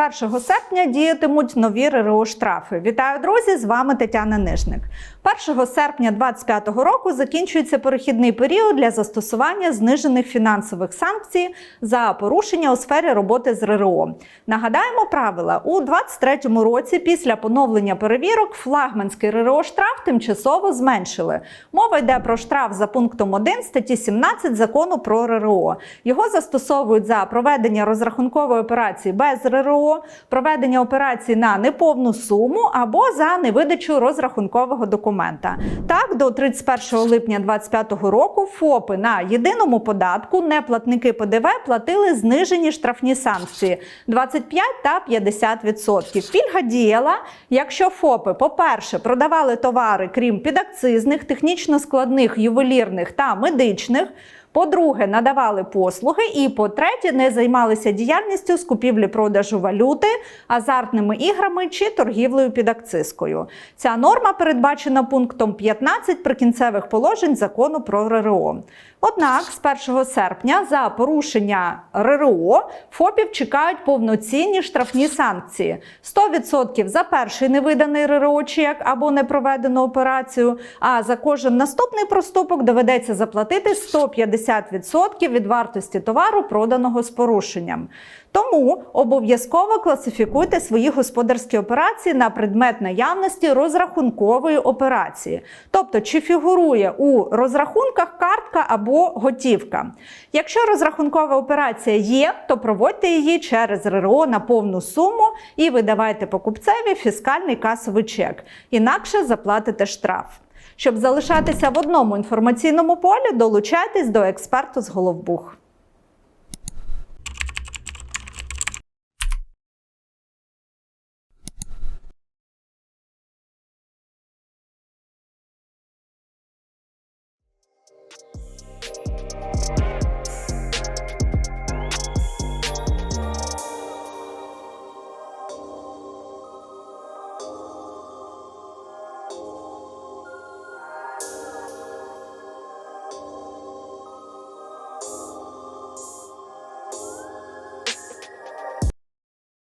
1 серпня діятимуть нові РРО штрафи. Вітаю, друзі! З вами Тетяна Нижник. 1 серпня 2025 року закінчується перехідний період для застосування знижених фінансових санкцій за порушення у сфері роботи з РРО. Нагадаємо правила у 2023 році. Після поновлення перевірок флагманський РРО штраф тимчасово зменшили. Мова йде про штраф за пунктом 1 статті 17 закону про РРО. Його застосовують за проведення розрахункової операції без РРО, проведення операції на неповну суму або за невидачу розрахункового документа. Так, до 31 липня 2025 року ФОПи на єдиному податку неплатники ПДВ платили знижені штрафні санкції 25 та 50%. Пільга діяла, якщо ФОПи, по-перше, продавали товари, крім підакцизних, технічно складних, ювелірних та медичних. По-друге, надавали послуги, і по-третє, не займалися діяльністю з купівлі-продажу валюти, азартними іграми чи торгівлею під акцизкою. Ця норма передбачена пунктом 15 прикінцевих положень закону про РРО. Однак з 1 серпня за порушення РРО ФОПів чекають повноцінні штрафні санкції: 100% за перший невиданий РРО чек або непроведену операцію. А за кожен наступний проступок доведеться заплатити 150% від вартості товару, проданого з порушенням. Тому обов'язково класифікуйте свої господарські операції на предмет наявності розрахункової операції, тобто чи фігурує у розрахунках картка або готівка. Якщо розрахункова операція є, то проводьте її через РРО на повну суму і видавайте покупцеві фіскальний касовий чек, інакше заплатите штраф. Щоб залишатися в одному інформаційному полі, долучайтесь до експерту з Головбух.